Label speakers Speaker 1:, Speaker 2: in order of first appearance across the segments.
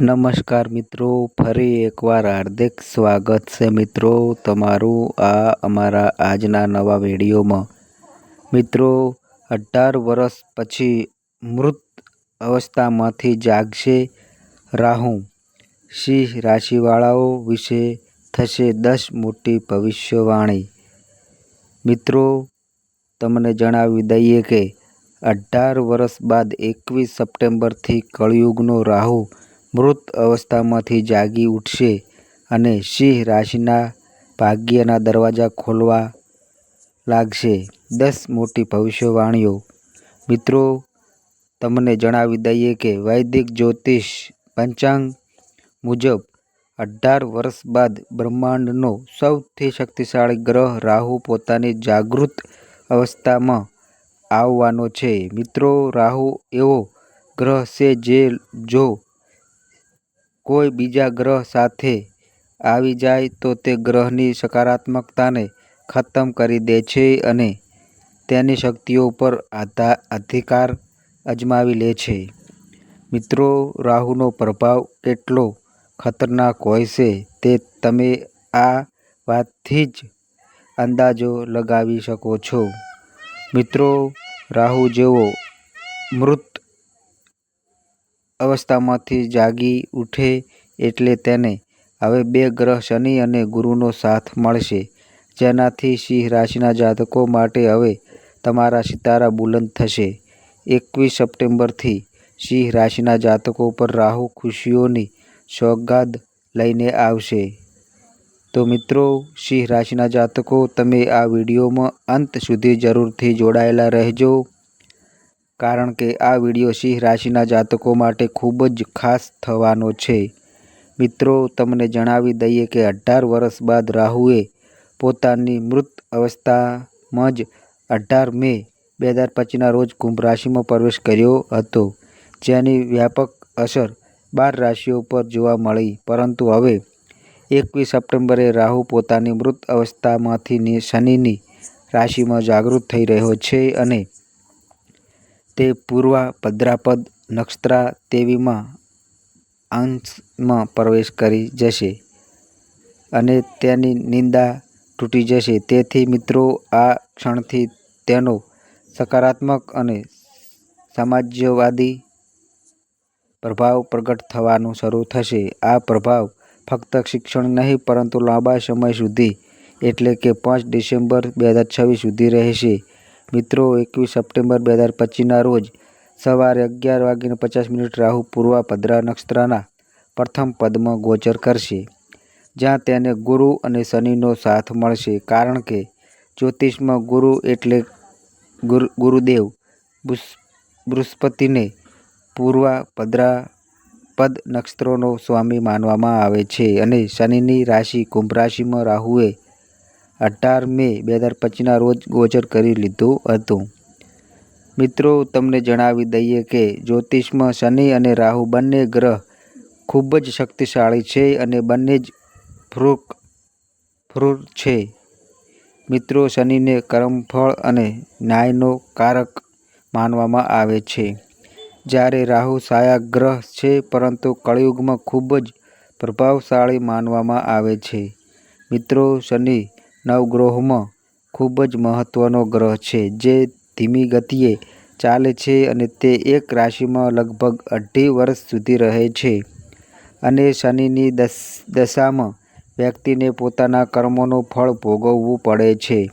Speaker 1: નમસ્કાર મિત્રો, ફરી એકવાર હાર્દિક સ્વાગત છે મિત્રો તમારું આ અમારા આજના નવા વિડીયોમાં. મિત્રો, અઢાર વર્ષ પછી મૃત અવસ્થામાંથી જાગશે રાહુ. સિંહ રાશિવાળાઓ વિશે થશે દસ મોટી ભવિષ્યવાણી. મિત્રો, તમને જણાવી દઈએ કે અઢાર વર્ષ બાદ એકવીસ સપ્ટેમ્બરથી કળિયુગનો રાહુ મૃત અવસ્થામાંથી જાગી ઉઠશે અને સિંહ રાશિના ભાગ્યના દરવાજા ખોલવા લાગશે. દસ મોટી ભવિષ્યવાણીઓ. મિત્રો, તમને જણાવી દઈએ કે વૈદિક જ્યોતિષ પંચાંગ મુજબ અઢાર વર્ષ બાદ બ્રહ્માંડનો સૌથી શક્તિશાળી ગ્રહ રાહુ પોતાની જાગૃત અવસ્થામાં આવવાનો છે. મિત્રો, રાહુ એવો ગ્રહ છે જે જો કોઈ બીજા ગ્રહ સાથે આવી જાય તો તે ગ્રહની સકારાત્મકતાને ખતમ કરી દે છે અને તેની શક્તિઓ પર અધિકાર અજમાવી લે છે. મિત્રો, રાહુનો પ્રભાવ કેટલો ખતરનાક હોય છે તે તમે આ વાતથી જ અંદાજો લગાવી શકો છો. મિત્રો, રાહુ જેવો મૃત અવસ્થામાંથી જાગી ઉઠે એટલે તેને હવે બે ગ્રહ શનિ અને ગુરુનો સાથ મળશે. જેનાથી સિંહ રાશિના જાતકો માટે હવે તમારા સિતારા બુલંદ થશે. એકવીસ સપ્ટેમ્બરથી સિંહ રાશિના જાતકો પર રાહુ ખુશીઓની સોગાદ લઈને આવશે. તો મિત્રો, સિંહ રાશિના જાતકો, તમે આ વિડીયોમાં અંત સુધી જરૂરથી જોડાયેલા રહેજો. કારણ કે આ વીડિયો સિંહ રાશિના જાતકો માટે ખૂબ જ ખાસ થવાનો છે. મિત્રો, તમને જણાવી દઈએ કે અઢાર વર્ષ બાદ રાહુએ પોતાની મૃત અવસ્થામાં જ અઢાર મે બે હજાર પચીસના રોજ કુંભ રાશિમાં પ્રવેશ કર્યો હતો, જેની વ્યાપક અસર બાર રાશિઓ પર જોવા મળી. પરંતુ હવે એકવીસ સપ્ટેમ્બરે રાહુ પોતાની મૃત અવસ્થામાંથી શનિની રાશિમાં જાગૃત થઈ રહ્યો છે અને તે પૂર્વ ભદ્રાપદ નક્ષત્રા તેવીમાં અંશમાં પ્રવેશ કરી જશે અને તેની નિંદા તૂટી જશે. તેથી મિત્રો, આ ક્ષણથી તેનો સકારાત્મક અને સામ્રાજ્યવાદી પ્રભાવ પ્રગટ થવાનું શરૂ થશે. આ પ્રભાવ ફક્ત શિક્ષણ નહીં, પરંતુ લાંબા સમય સુધી, એટલે કે પાંચ ડિસેમ્બર બે હજાર છવ્વીસ સુધી રહેશે. મિત્રો, એકવીસ સપ્ટેમ્બર બે હજાર પચીસના રોજ સવારે અગિયાર વાગીને પચાસ મિનિટ રાહુ પૂર્વ ભદ્રા નક્ષત્રના પ્રથમ પદમાં ગોચર કરશે, જ્યાં તેને ગુરુ અને શનિનો સાથ મળશે. કારણ કે જ્યોતિષમાં ગુરુ એટલે ગુરુદેવ બૃહસ્પતિને પૂર્વ ભદ્રાપદ નક્ષત્રોનો સ્વામી માનવામાં આવે છે અને શનિની રાશિ કુંભ રાશિમાં રાહુએ અઢાર મે બે હજાર પચીસના રોજ ગોચર કરી લીધું હતું. મિત્રો, તમને જણાવી દઈએ કે જ્યોતિષમાં શનિ અને રાહુ બંને ગ્રહ ખૂબ જ શક્તિશાળી છે અને બંને જ ફ્રુક, ફ્રુર છે. મિત્રો, શનિને કર્મફળ અને ન્યાયનો કારક માનવામાં આવે છે. જ્યારે રાહુ સાયા ગ્રહ છે, પરંતુ કળિયુગમાં ખૂબ જ પ્રભાવશાળી માનવામાં આવે છે. મિત્રો, શનિ નવગ્રહોમાં ખૂબ જ મહત્વનો ગ્રહ છે, જે ધીમી ગતિએ ચાલે છે અને તે એક રાશિમાં લગભગ અઢી વર્ષ સુધી રહે છે. અને શનિની દશામાં વ્યક્તિને પોતાના કર્મોનું ફળ ભોગવવું પડે છે.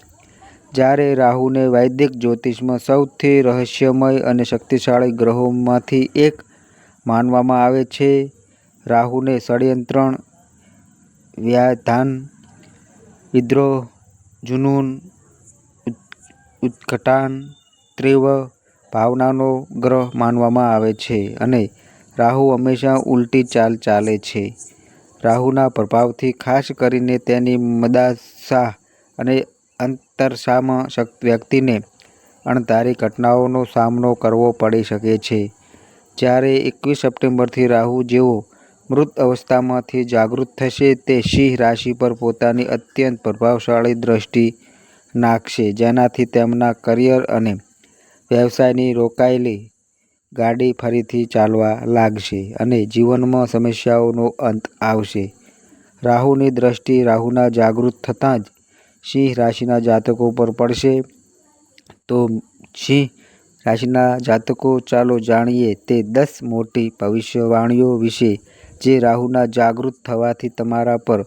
Speaker 1: જ્યારે રાહુને વૈદિક જ્યોતિષમાં સૌથી રહસ્યમય અને શક્તિશાળી ગ્રહોમાંથી એક માનવામાં આવે છે, રાહુને ષડયંત્ર વ્યવધાન વિદ્રોહ, જુનૂન ઉત્ઘટાન તીવ્ર ભાવનાનો ગ્રહ માનવામાં આવે છે અને રાહુ હંમેશા ઉલટી ચાલ ચાલે છે. રાહુના પ્રભાવથી ખાસ કરીને તેની મદાશા અને અંતરસામાં વ્યક્તિને અણધારી ઘટનાઓનો સામનો કરવો પડી શકે છે. જ્યારે એકવીસ સપ્ટેમ્બરથી રાહુ જેઓ મૃત અવસ્થામાંથી જાગૃત થશે તે સિંહ રાશિ પર પોતાની અત્યંત પ્રભાવશાળી દ્રષ્ટિ નાખશે, જેનાથી તેમના કરિયર અને વ્યવસાયની રોકાયેલી ગાડી ફરીથી ચાલવા લાગશે અને જીવનમાં સમસ્યાઓનો અંત આવશે. રાહુની દ્રષ્ટિ રાહુના જાગૃત થતાં જ સિંહ રાશિના જાતકો પર પડશે. તો સિંહ રાશિના જાતકો, ચાલો જાણીએ તે દસ મોટી ભવિષ્યવાણીઓ વિશે જે રાહુના જાગૃત થવાથી તમારા પર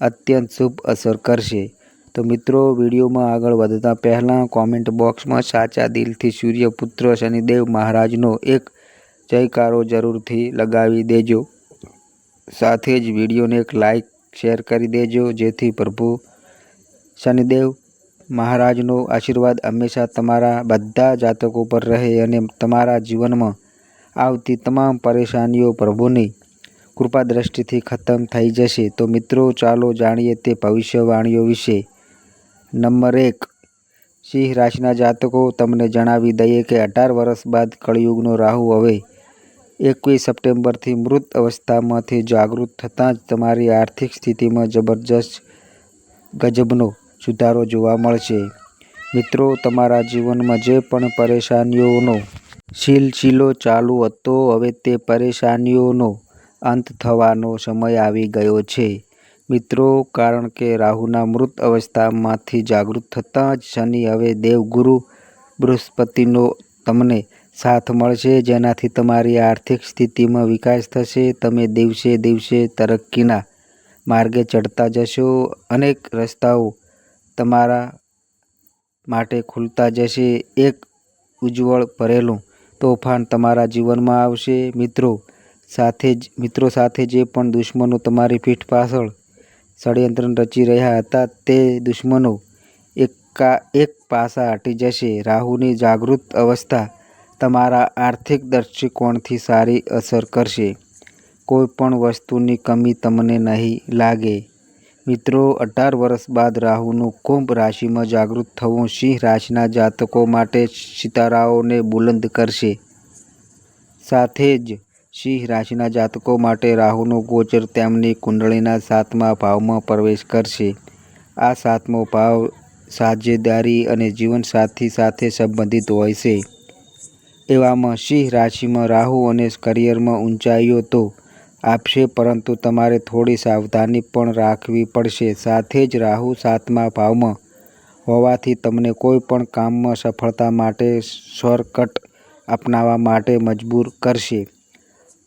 Speaker 1: અત્યંત શુભ અસર કરશે. તો મિત્રો, વિડીયોમાં આગળ વધતા પહેલાં કોમેન્ટ બોક્સમાં સાચા દિલથી સૂર્યપુત્ર શનિદેવ મહારાજનો એક જયકારો જરૂરથી લગાવી દેજો. સાથે જ વિડીયોને એક લાઈક શેર કરી દેજો. જેથી પ્રભુ શનિદેવ મહારાજનો આશીર્વાદ હંમેશા તમારા બધા જાતકો પર રહે અને તમારા જીવનમાં આવતી તમામ પરેશાનીઓ પ્રભુની કૃપા દ્રષ્ટિથી ખતમ થઈ જશે. તો મિત્રો, ચાલો જાણીએ તે ભવિષ્યવાણીઓ વિશે. નંબર એક, સિંહ રાશિના જાતકો, તમને જણાવી દઈએ કે અઢાર વર્ષ બાદ કળિયુગનો રાહુ હવે એકવીસ સપ્ટેમ્બરથી મૃત અવસ્થામાંથી જાગૃત થતાં જ તમારી આર્થિક સ્થિતિમાં જબરજસ્ત ગજબનો સુધારો જોવા મળશે. મિત્રો, તમારા જીવનમાં જે પણ પરેશાનીઓનો સિલસિલો ચાલુ હતો, હવે તે પરેશાનીઓનો અંત થવાનો સમય આવી ગયો છે. મિત્રો, કારણ કે રાહુના મૃત અવસ્થામાંથી જાગૃત થતાં જ શનિ હવે દેવગુરુ બૃહસ્પતિનો તમને સાથ મળશે, જેનાથી તમારી આર્થિક સ્થિતિમાં વિકાસ થશે. તમે દિવસે દિવસે તરક્કીના માર્ગે ચડતા જશો. અનેક રસ્તાઓ તમારા માટે ખુલતા જશે. એક ઉજ્જવળ ભરેલું તોફાન તમારા જીવનમાં આવશે. મિત્રો સાથે જ, મિત્રો સાથે જે પણ દુશ્મનો તમારી પીઠ પાછળ ષડયંત્ર રચી રહ્યા હતા, તે દુશ્મનો એકા, એક પાસા હટી જશે. રાહુની જાગૃત અવસ્થા તમારા આર્થિક દૃષ્ટિકોણથી સારી અસર કરશે. કોઈ પણ વસ્તુની કમી તમને નહીં લાગે. મિત્રો, અઢાર વર્ષ બાદ રાહુનું કુંભ રાશિમાં જાગૃત થવું સિંહ રાશિના જાતકો માટે સિતારાઓને બુલંદ કરશે. સાથે જ સિંહ રાશિના જાતકો માટે રાહુનો ગોચર તેમની કુંડળીના સાતમા ભાવમાં પ્રવેશ કરશે. આ સાતમો ભાવ સાજેદારી અને જીવનસાથી સાથે સંબંધિત હોય છે. એવામાં સિંહ રાશિમાં રાહુ અને કરિયરમાં ઊંચાઈઓ તો આપશે પરંતુ તમારે થોડી સાવધાની પણ રાખવી પડશે. સાથે જ રાહુ સાતમા ભાવમાં હોવાથી તમને કોઈ પણ કામમાં સફળતા માટે શોર્ટકટ અપનાવવા માટે મજબૂર કરશે.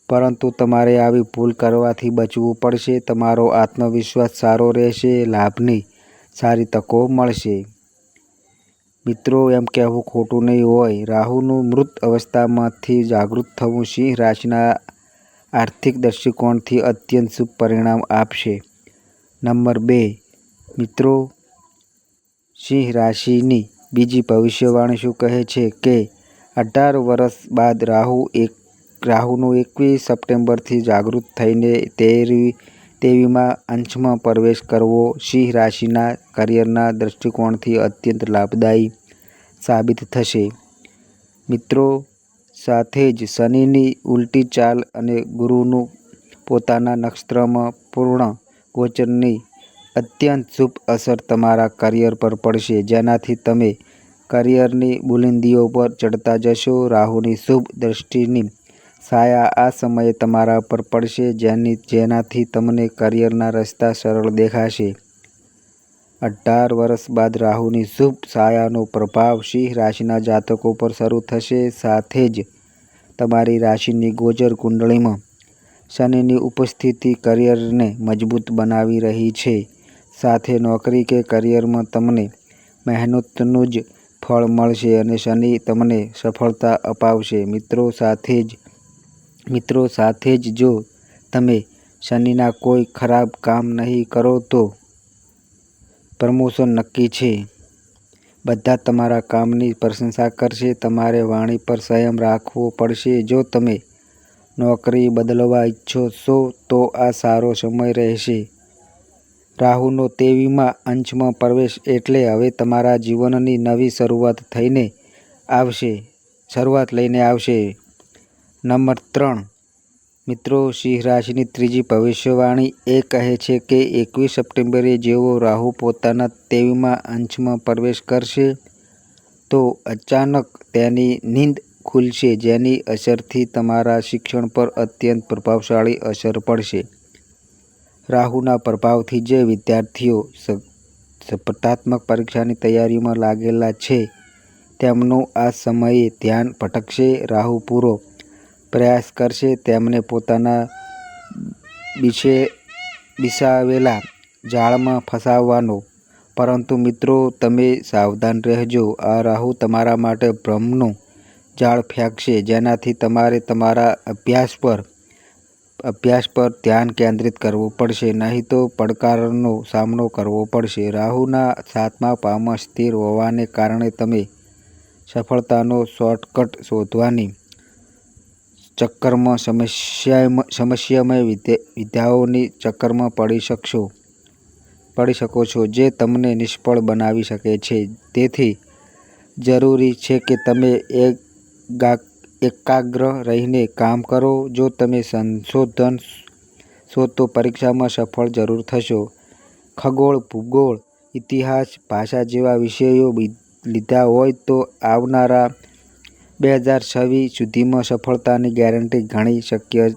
Speaker 1: પરંતુ તમારે આવી ભૂલ કરવાથી બચવું પડશે, તમારો આત્મવિશ્વાસ સારો રહેશે, લાભની સારી તકો મળશે. મિત્રો, એમ કહેવું ખોટું નહીં હોય. રાહુનું મૃત અવસ્થામાંથી જાગૃત થવું સિંહ રાશિના આર્થિક દૃષ્ટિકોણથી અત્યંત શુભ પરિણામ આપશે. નંબર બે, મિત્રો, સિંહ રાશિની બીજી ભવિષ્યવાણી શું કહે છે કે, અઢાર વર્ષ બાદ રાહુ એક રાહુનું એકવીસ સપ્ટેમ્બરથી જાગૃત થઈને તેરવી, તેવીમાં અંશમાં પ્રવેશ કરવો સિંહ રાશિના કરિયરના દૃષ્ટિકોણથી અત્યંત લાભદાયી સાબિત થશે. મિત્રો, સાથે જ શનિની ઉલટી ચાલ અને ગુરુનું પોતાના નક્ષત્રમાં પૂર્ણ ગોચરની અત્યંત શુભ અસર તમારા કરિયર પર પડશે. જેનાથી તમે કરિયરની બુલંદીઓ પર ચડતા જશો. રાહુની શુભ દ્રષ્ટિની છાયા આ સમયે તમારા પર પડશે જેની, જેનાથી તમને કરિયરના રસ્તા સરળ દેખાશે. અઢાર વર્ષ બાદ રાહુની શુભ છાયાનો પ્રભાવ સિંહ રાશિના જાતકો પર શરૂ થશે. સાથે જ તમારી રાશિની ગોચર કુંડળીમાં શનિની ઉપસ્થિતિ કરિયરને મજબૂત બનાવી રહી છે. સાથે નોકરી કે કરિયરમાં તમને મહેનતનું જ ફળ મળશે અને શનિ તમને સફળતા અપાવશે. મિત્રો, સાથે જ મિત્રો સાથે જ જો તમે શનિના કોઈ ખરાબ કામ નહીં કરો તો પ્રમોશન નક્કી છે. બધા તમારા કામની પ્રશંસા કરશે, તમારે વાણી પર સંયમ રાખવો પડશે. જો તમે નોકરી બદલવા ઈચ્છો છો, તો આ સારો સમય રહેશે. રાહુનો તેવીમાં અંશમાં પ્રવેશ એટલે હવે તમારા જીવનની નવી શરૂઆત થઈને આવશે, શરૂઆત લઈને આવશે. નંબર ત્રણ. મિત્રો સિંહ રાશિની ત્રીજી ભવિષ્યવાણી એ કહે છે કે એકવીસ સપ્ટેમ્બરે જેવો રાહુ પોતાના તેવીમાં અંશમાં પ્રવેશ કરશે, તો અચાનક તેની નીંદ ખુલશે, જેની અસરથી તમારા શિક્ષણ પર અત્યંત પ્રભાવશાળી અસર પડશે. રાહુના પ્રભાવથી જે વિદ્યાર્થીઓ સ્પર્ધાત્મક પરીક્ષાની તૈયારીમાં લાગેલા છે, તેમનું આ સમયે ધ્યાન ભટકશે. રાહુ પૂરો પ્રયાસ કરશે તેમને પોતાના બિછે બિસાવેલા જાળમાં ફસાવવાનો. પરંતુ મિત્રો, તમે સાવધાન રહેજો. આ રાહુ તમારા માટે ભ્રમનું જાળ ફેંકશે, જેનાથી તમારે તમારા અભ્યાસ પર અભ્યાસ પર ધ્યાન કેન્દ્રિત કરવું પડશે. નહીં તો પડકારનો સામનો કરવો પડશે. રાહુના સાતમા પામાં સ્થિર હોવાને કારણે તમે સફળતાનો શોર્ટકટ શોધવાની ચક્કરમાં સમસ્યા સમસ્યામય વિદ્યાઓની ચક્કરમાં પડી શકશો. પડી શકો છો જે તમને નિષ્ફળ બનાવી શકે છે. તેથી જરૂરી છે કે તમે એક એકાગ્ર રહીને કામ કરો. જો તમે સંશોધન છો તો પરીક્ષામાં સફળ જરૂર થશો. ખગોળ, ભૂગોળ, ઇતિહાસ, ભાષા જેવા વિષયો લીધા હોય તો આવનારા બે હજાર છવ્વીસ સુધીમાં સફળતાની ગેરંટી ઘણી શક્ય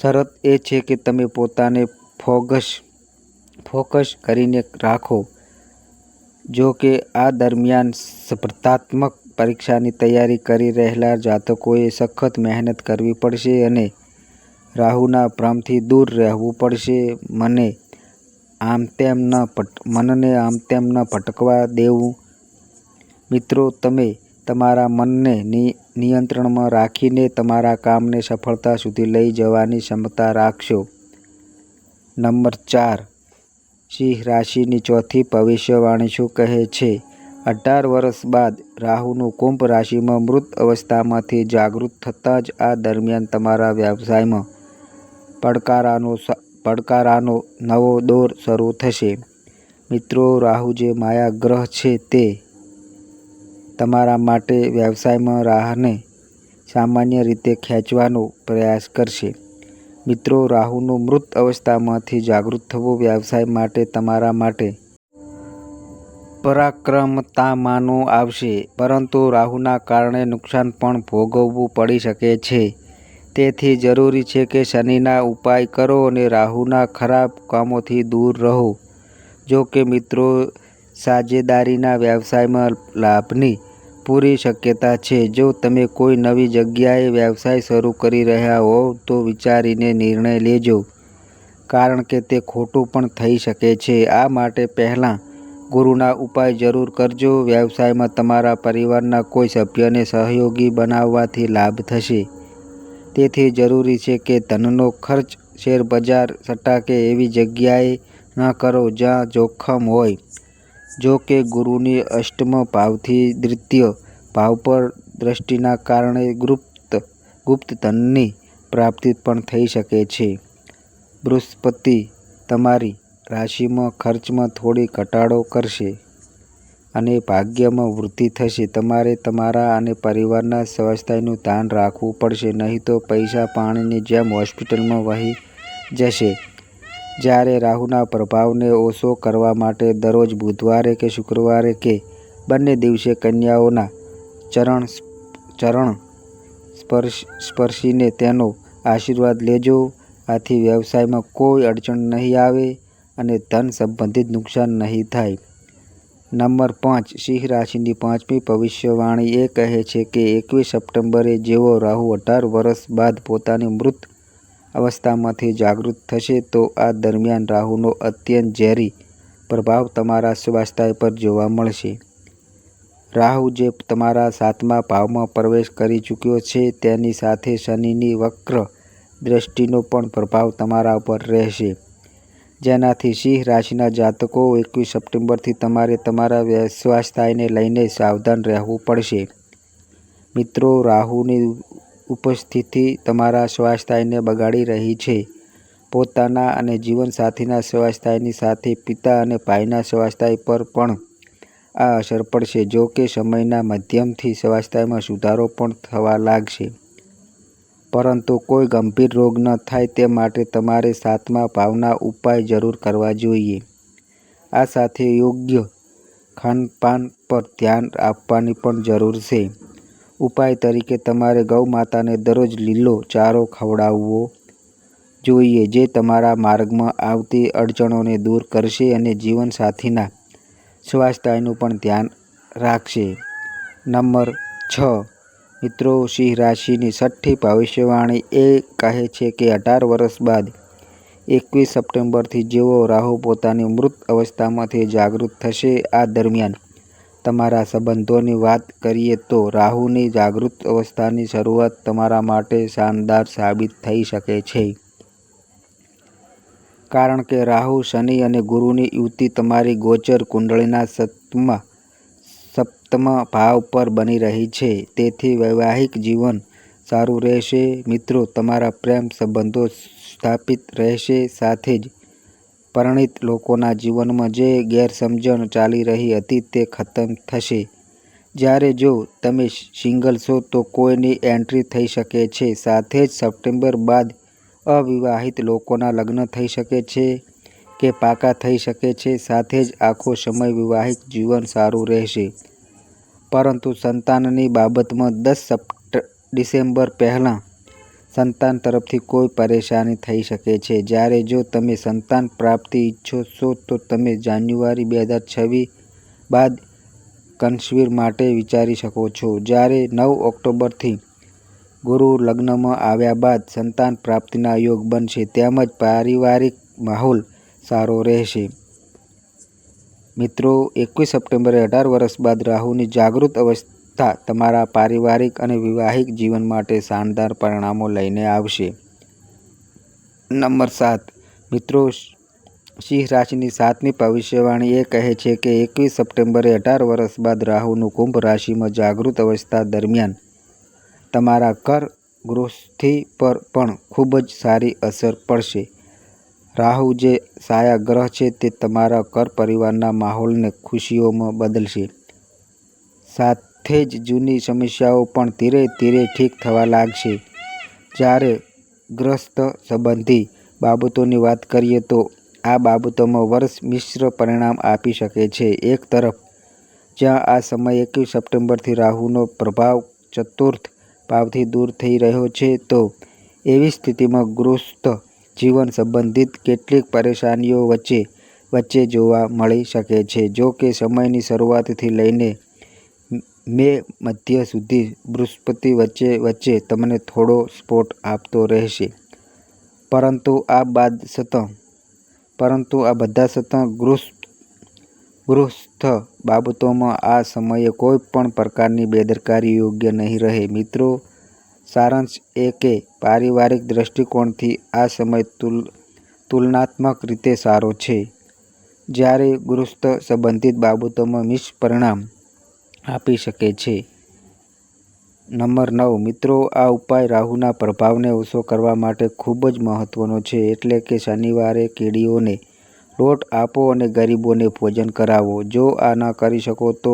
Speaker 1: શરત એ છે કે તમે પોતાને ફોકસ ફોકસ કરીને રાખો. જો કે આ દરમિયાન સ્પર્ધાત્મક પરીક્ષાની તૈયારી કરી રહેલા જાતકોએ સખત મહેનત કરવી પડશે અને રાહુના ભ્રમથી દૂર રહેવું પડશે. મને આમ તેમ ન મનને આમ તેમ ન ભટકવા દેવું. મિત્રો, તમે તમારા મનને નિયંત્રણમાં રાખીને તમારા કામને સફળતા સુધી લઈ જવાની ક્ષમતા રાખશો. નંબર ચાર. સિંહ રાશિની ચોથી ભવિષ્યવાણી શું કહે છે, અઢાર વર્ષ બાદ રાહુનું કુંભ રાશિમાં મૃત અવસ્થામાંથી જાગૃત થતાં જ આ દરમિયાન તમારા વ્યવસાયમાં પડકારાનો પડકારાનો નવો દોર શરૂ થશે. મિત્રો, રાહુ જે માયા ગ્રહ છે તે તમારા માટે વ્યવસાયમાં રાહને સામાન્ય રીતે ખેંચવાનો પ્રયાસ કરશે. મિત્રો, રાહુનો મૃત અવસ્થામાંથી જાગૃત થવો વ્યવસાય માટે તમારા માટે પરાક્રમતામાંનો આવશે, પરંતુ રાહુના કારણે નુકસાન પણ ભોગવવું પડી શકે છે. તેથી જરૂરી છે કે શનિના ઉપાય કરો અને રાહુના ખરાબ કામોથી દૂર રહો. જો કે મિત્રો, સાજેદારીના વ્યવસાયમાં લાભની પૂરી શક્યતા છે. જો તમે કોઈ નવી જગ્યાએ વ્યવસાય શરૂ કરી રહ્યા હોવ તો વિચારીને નિર્ણય લેજો, કારણ કે તે ખોટું પણ થઈ શકે છે. આ માટે પહેલાં ગુરુના ઉપાય જરૂર કરજો. વ્યવસાયમાં તમારા પરિવારના કોઈ સભ્યને સહયોગી બનાવવાથી લાભ થશે. તેથી જરૂરી છે કે ધનનો ખર્ચ શેરબજાર સટ્ટા કે એવી જગ્યાએ ન કરો જ્યાં જોખમ હોય. જો કે ગુરુની અષ્ટમ ભાવથી દ્વિતીય ભાવ પર દ્રષ્ટિના કારણે ગુપ્ત ગુપ્ત ધનની પ્રાપ્તિ પણ થઈ શકે છે. બૃહસ્પતિ તમારી રાશિમાં ખર્ચમાં થોડી ઘટાડો કરશે અને ભાગ્યમાં વૃદ્ધિ થશે. તમારે તમારા અને પરિવારના સ્વાસ્થ્યનું ધ્યાન રાખવું પડશે, નહીં તો પૈસા પાણીની જેમ હોસ્પિટલમાં વહી જશે. જ્યારે રાહુના પ્રભાવને ઓછો કરવા માટે દરરોજ બુધવારે કે શુક્રવારે કે બંને દિવસે કન્યાઓના ચરણ ચરણ સ્પર્શ, સ્પર્શીને તેનો આશીર્વાદ લેજો. આથી વ્યવસાયમાં કોઈ અડચણ નહીં આવે અને ધન સંબંધિત નુકસાન નહીં થાય. નંબર પાંચ, સિંહ રાશિની પાંચમી ભવિષ્યવાણી એ કહે છે કે એકવીસ સપ્ટેમ્બરે જેવો રાહુ અઢાર વર્ષ બાદ પોતાની મૃત અવસ્થામાંથી જાગૃત થશે તો આ દરમિયાન રાહુનો અત્યંત ઝેરી પ્રભાવ તમારા સ્વાસ્થ્ય પર જોવા મળશે. રાહુ જે તમારા સાતમા ભાવમાં પ્રવેશ કરી ચૂક્યો છે, તેની સાથે શનિની વક્ર દ્રષ્ટિનો પણ પ્રભાવ તમારા ઉપર રહેશે. જેનાથી સિંહ રાશિના જાતકો એકવીસ સપ્ટેમ્બરથી તમારે તમારા સ્વાસ્થ્યને લઈને સાવધાન રહેવું પડશે. મિત્રો, રાહુની ઉપસ્થિતિ તમારા સ્વાસ્થ્યને બગાડી રહી છે. પોતાના અને જીવનસાથીના સ્વાસ્થ્યની સાથે પિતા અને ભાઈના સ્વાસ્થ્ય પર પણ આ અસર પડશે. જો કે સમયના માધ્યમથી સ્વાસ્થ્યમાં સુધારો પણ થવા લાગશે. પરંતુ કોઈ ગંભીર રોગ ન થાય તે માટે તમારે સાતમા ભાવના ઉપાય જરૂર કરવા જોઈએ. આ સાથે યોગ્ય ખાનપાન પર ધ્યાન આપવાની પણ જરૂર છે. ઉપાય તરીકે તમારે ગૌ માતાને દરરોજ લીલો ચારો ખવડાવવો જોઈએ, જે તમારા માર્ગમાં આવતી અડચણોને દૂર કરશે અને જીવનસાથીના સ્વાસ્થ્યનું પણ ધ્યાન રાખશે. નંબર છ. મિત્રો, સિંહ રાશિની છઠ્ઠી ભવિષ્યવાણી એ કહે છે કે અઢાર વર્ષ બાદ એકવીસ સપ્ટેમ્બરથી જેવો રાહુ પોતાની મૃત અવસ્થામાંથી જાગૃત થશે, આ દરમિયાન તમારા સંબંધોની વાત કરીએ તો રાહુની જાગૃત અવસ્થાની શરૂઆત તમારા માટે શાનદાર સાબિત થઈ શકે છે. કારણ કે રાહુ શનિ અને ગુરુની યુતિ તમારી ગોચર કુંડળીના સપ્તમ સપ્તમ ભાવ પર બની રહી છે. તેથી વૈવાહિક જીવન સારું રહેશે. મિત્રો, તમારા પ્રેમ સંબંધો સ્થાપિત રહેશે સાથે જ પરિણીત લોકોના જીવનમાં જે ગેરસમજણ ચાલી રહી હતી તે ખતમ થશે. જ્યારે જો તમે સિંગલ છો તો કોઈની એન્ટ્રી થઈ શકે છે. સાથે જ સપ્ટેમ્બર બાદ અવિવાહિત લોકોના લગ્ન થઈ શકે છે કે પાકા થઈ શકે છે. સાથે જ આખો સમય વિવાહિત જીવન સારું રહેશે. પરંતુ સંતાનની બાબતમાં દસ સપ્ટ, ડિસેમ્બર પહેલાં સંતાન તરફથી કોઈ પરેશાની થઈ શકે છે. જ્યારે જો તમે સંતાન પ્રાપ્તિ ઈચ્છો છો, તો તમે જાન્યુઆરી બે હજાર છવ્વીસ બાદ કન્સીવ માટે વિચારી શકો છો. જ્યારે નવ ઓક્ટોબરથી ગુરુ લગ્નમાં આવ્યા બાદ સંતાન પ્રાપ્તિના યોગ બનશે, તેમજ પારિવારિક માહોલ સારો રહેશે. મિત્રો, એકવીસ સપ્ટેમ્બરે અઢાર વર્ષ બાદ રાહુની જાગૃત અવસ્થા તમારા પારિવારિક અને વિવાહિક જીવન માટે શાનદાર પરિણામો લઈને આવશે. નંબર સાત. મિત્રો, સિંહ રાશિની સાતમી ભવિષ્યવાણી એ કહે છે કે એકવીસ સપ્ટેમ્બરે અઢાર વર્ષ બાદ રાહુનું કુંભ રાશિમાં જાગૃત અવસ્થા દરમિયાન તમારા કર ગૃહસ્થિ પર પણ ખૂબ જ સારી અસર પડશે. રાહુ જે સાયા ગ્રહ છે તે તમારા કર પરિવારના માહોલને ખુશીઓમાં બદલશે. સાથે જ જૂની સમસ્યાઓ પણ ધીરે ધીરે ઠીક થવા લાગશે. જ્યારે ગ્રસ્ત સંબંધી બાબતોની વાત કરીએ તો આ બાબતોમાં વર્ષ મિશ્ર પરિણામ આપી શકે છે. એક તરફ, જ્યાં આ સમય એકવીસ સપ્ટેમ્બરથી રાહુનો પ્રભાવ ચતુર્થ ભાવથી દૂર થઈ રહ્યો છે, તો એવી સ્થિતિમાં ગૃહસ્થ જીવન સંબંધિત કેટલીક પરેશાનીઓ વચ્ચે વચ્ચે જોવા મળી શકે છે. જો કે સમયની શરૂઆતથી લઈને મે મધ્ય સુધી બૃહસ્પતિ વચ્ચે વચ્ચે તમને થોડો સપોર્ટ આપતો રહેશે. પરંતુ આ બાદ છતાં પરંતુ આ બધા છતાં ગૃહસ્થ ગૃહસ્થ બાબતોમાં આ સમયે કોઈ પણ પ્રકારની બેદરકારી યોગ્ય નહીં રહે. મિત્રો, સારાંશ એ કે પારિવારિક દ્રષ્ટિકોણથી આ સમય તુલ, તુલનાત્મક રીતે સારો છે. જ્યારે ગૃહસ્થ સંબંધિત બાબતોમાં મિશ્ર પરિણામ આપી શકે છે. નંબર નવ. મિત્રો, આ ઉપાય રાહુના પ્રભાવને ઓછો કરવા માટે ખૂબ જ મહત્વનો છે, એટલે કે શનિવારે કીડીઓને લોટ આપો અને ગરીબોને ભોજન કરાવો. જો આ ન કરી શકો તો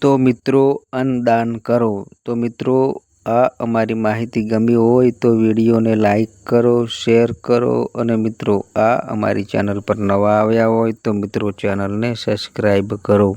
Speaker 1: તો મિત્રો અન્નદાન કરો. તો મિત્રો, આ અમારી માહિતી ગમી હોય તો વિડીયોને લાઈક કરો, શેર કરો અને મિત્રો, આ અમારી ચેનલ પર નવા આવ્યા હોય તો મિત્રો, ચેનલને સબસ્ક્રાઈબ કરો.